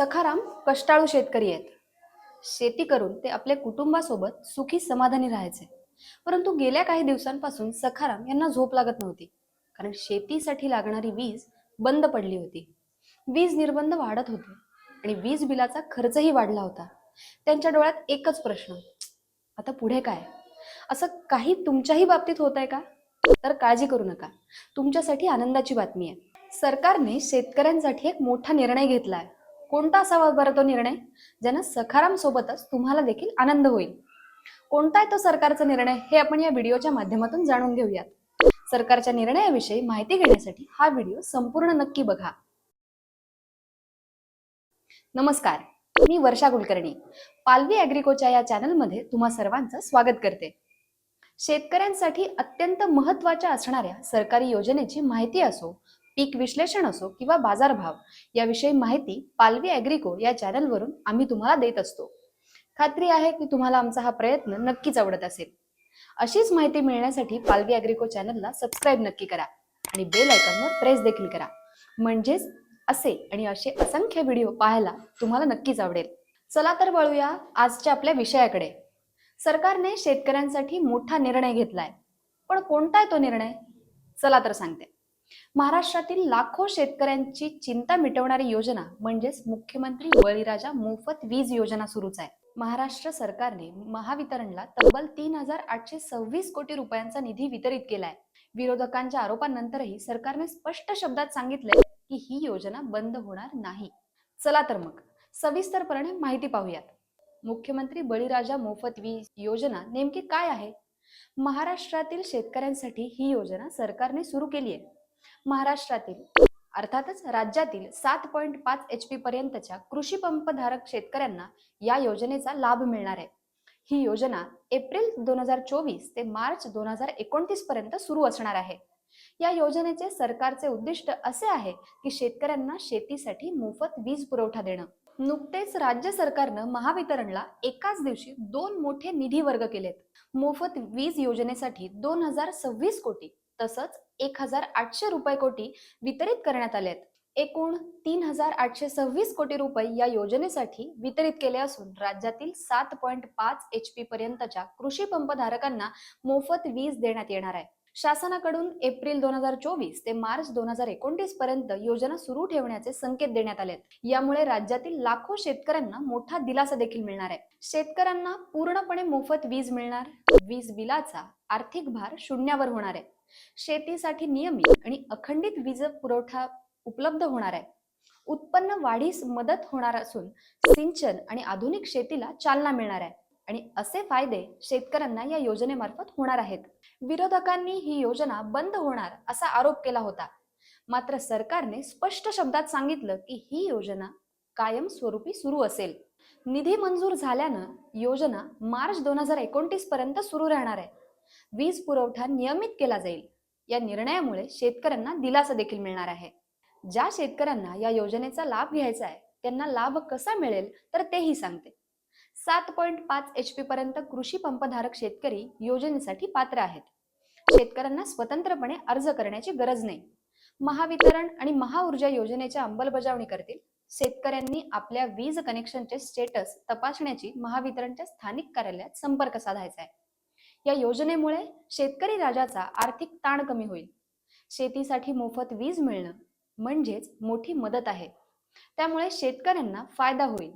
सखाराम कष्टाळू शेतकरी आहेत. शेती करून ते आपल्या कुटुंबासोबत सुखी समाधानी राहायचे. परंतु गेल्या काही दिवसांपासून सखाराम यांना झोप लागत नव्हती. कारण शेतीसाठी लागणारी वीज बंद पडली होती. वीज निर्बंध वाढत होते आणि वीज बिलाचा खर्चही वाढला होता. त्यांच्या डोळ्यात एकच प्रश्न आता पुढे काय? असं काही तुमच्याही बाबतीत होत आहे का? तर काळजी करू नका. तुमच्यासाठी आनंदाची बातमी आहे. सरकारने शेतकऱ्यांसाठी एक मोठा निर्णय घेतलाय. कोणता असावा बरं तो निर्णय? ज्यानं सखाराम सोबतच तुम्हाला देखील आनंद होईल. कोणता आहे तो सरकारचा निर्णय? हे आपण या व्हिडिओच्या माध्यमातून जाणून घेऊयात. सरकारच्या निर्णयाविषयी माहिती घेण्यासाठी हा व्हिडिओ संपूर्ण नक्की बघा. नमस्कार मी वर्षा कुलकर्णी. पालवी अॅग्रिकोच्या या चॅनलमध्ये तुम्हा सर्वांचं स्वागत करते. शेतकऱ्यांसाठी अत्यंत महत्त्वाच्या असणाऱ्या सरकारी योजनेची माहिती असो पीक विश्लेषण असो किंवा बाजारभाव याविषयी माहिती पालवी अॅग्रिको या चॅनलवरून आम्ही तुम्हाला देत असतो. खात्री आहे की तुम्हाला आमचा हा प्रयत्न नक्कीच आवडत असेल. अशीच माहिती मिळण्यासाठी पालवी अॅग्रिको चॅनलला सबस्क्राईब नक्की करा आणि बेल आयकॉनवर प्रेस देखील करा. म्हणजेच असे आणि असे असंख्य व्हिडिओ पाहायला तुम्हाला नक्कीच आवडेल. चला तर वळूया आजच्या आपल्या विषयाकडे. सरकारने शेतकऱ्यांसाठी मोठा निर्णय घेतलाय. पण कोणता आहे तो निर्णय? चला तर सांगते. महाराष्ट्रातील लाखो शेतकऱ्यांची चिंता मिटवणारी योजना म्हणजेच मुख्यमंत्री बळीराजा मोफत वीज योजना सुरूच आहे. महाराष्ट्र सरकारने महावितरणला तब्बल तीन हजार आठशे सव्वीस कोटी रुपयांचा निधी वितरित केलाय. विरोधकांच्या आरोपांनंतरही सरकारने स्पष्ट शब्दात सांगितलंय की ही योजना बंद होणार नाही. चला तर मग सविस्तरपणे माहिती पाहूयात. मुख्यमंत्री बळीराजा मोफत वीज योजना नेमकी काय आहे? महाराष्ट्रातील शेतकऱ्यांसाठी ही योजना सरकारने सुरू केली आहे महाराष्ट्रातील अर्थातच राज्यातील सात पॉईंट पाच एच पी पर्यंतच्या कृषी पंपधारक शेतकऱ्यांना या योजनेचा लाभ मिळणार आहे. ही योजना एप्रिल दोन हजार चोवीस ते मार्च दोन हजार एकोणतीस पर्यंत सुरू असणार आहे. या योजनेचे सरकारचे उद्दिष्ट असे आहे की शेतकऱ्यांना शेतीसाठी मोफत वीज पुरवठा देणं. नुकतेच राज्य सरकारनं महावितरणला एकाच दिवशी दोन मोठे निधी वर्ग केलेत. मोफत वीज योजनेसाठी दोन हजार सव्वीस कोटी तसंच एक हजार आठशे रुपये कोटी वितरित करण्यात आले आहेत एकूण तीन हजार आठशे सव्वीस कोटी रुपये या योजनेसाठी वितरित केले असून राज्यातील सात पॉईंट पाच एच पी पर्यंतच्या कृषी पंपधारकांना मोफत वीज देण्यात येणार आहे. शासनाकडून एप्रिल दोन हजार चोवीस ते मार्च दोन हजार एकोणतीस पर्यंत योजना सुरू ठेवण्याचे संकेत देण्यात आले यामुळे राज्यातील लाखो शेतकऱ्यांना मोठा दिलासा देखील मिळणार आहे. शेतकऱ्यांना पूर्णपणे मोफत वीज मिळणार. वीज बिलाचा आर्थिक भार शून्यावर होणार आहे. शेतीसाठी नियमित आणि अखंडित वीज पुरवठा उपलब्ध होणार आहे. उत्पन्न वाढीस मदत होणार असून सिंचन आणि आधुनिक शेतीला चालना मिळणार आहे. आणि असे फायदे शेतकऱ्यांना या योजनेमार्फत होणार आहेत. विरोधकांनी ही योजना बंद होणार असा आरोप केला होता. मात्र सरकारने स्पष्ट शब्दात सांगितलं की ही योजना कायम स्वरूपी सुरू असेल. निधी मंजूर झाल्यानं योजना मार्च दोन हजार एकोणतीस पर्यंत सुरू राहणार आहे. वीज पुरवठा नियमित केला जाईल. या निर्णयामुळे शेतकऱ्यांना दिलासा देखील मिळणार आहे. ज्या शेतकऱ्यांना या योजनेचा लाभ घ्यायचा आहे त्यांना लाभ कसा मिळेल तर तेही सांगते. सात पॉईंट पाच एच पी पर्यंत कृषी पंपधारक शेतकरी योजनेसाठी पात्र आहेत. शेतकऱ्यांना स्वतंत्रपणे अर्ज करण्याची गरज नाही. महावितरण आणि महाऊर्जा योजनेच्या अंमलबजावणी करतील. शेतकऱ्यांनी आपल्या वीज कनेक्शनचे स्टेटस तपासण्याची महावितरणच्या स्थानिक कार्यालयात संपर्क साधायचा आहे. या योजनेमुळे शेतकरी राजाचा आर्थिक ताण कमी होईल. शेतीसाठी मोफत वीज मिळणं म्हणजेच मोठी मदत आहे. त्यामुळे शेतकऱ्यांना फायदा होईल.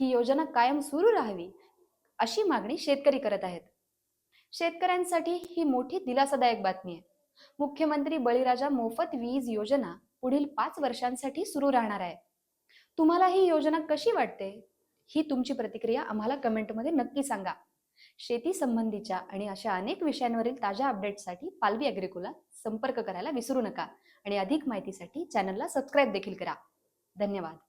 ही योजना कायम सुरू राहावी अशी मागणी शेतकरी करत आहेत. शेतकऱ्यांसाठी ही मोठी दिलासादायक बातमी आहे. मुख्यमंत्री बळीराजा मोफत वीज योजना पुढील पाच वर्षांसाठी सुरू राहणार आहे. तुम्हाला ही योजना कशी वाटते? ही तुमची प्रतिक्रिया आम्हाला कमेंटमध्ये नक्की सांगा. शेती संबंधीच्या आणि अशा अनेक विषयांवरील ताज्या अपडेट्ससाठी पालवी अॅग्रिकोला संपर्क करायला विसरू नका. आणि अधिक माहितीसाठी चॅनलला सबस्क्राईब देखील करा. धन्यवाद.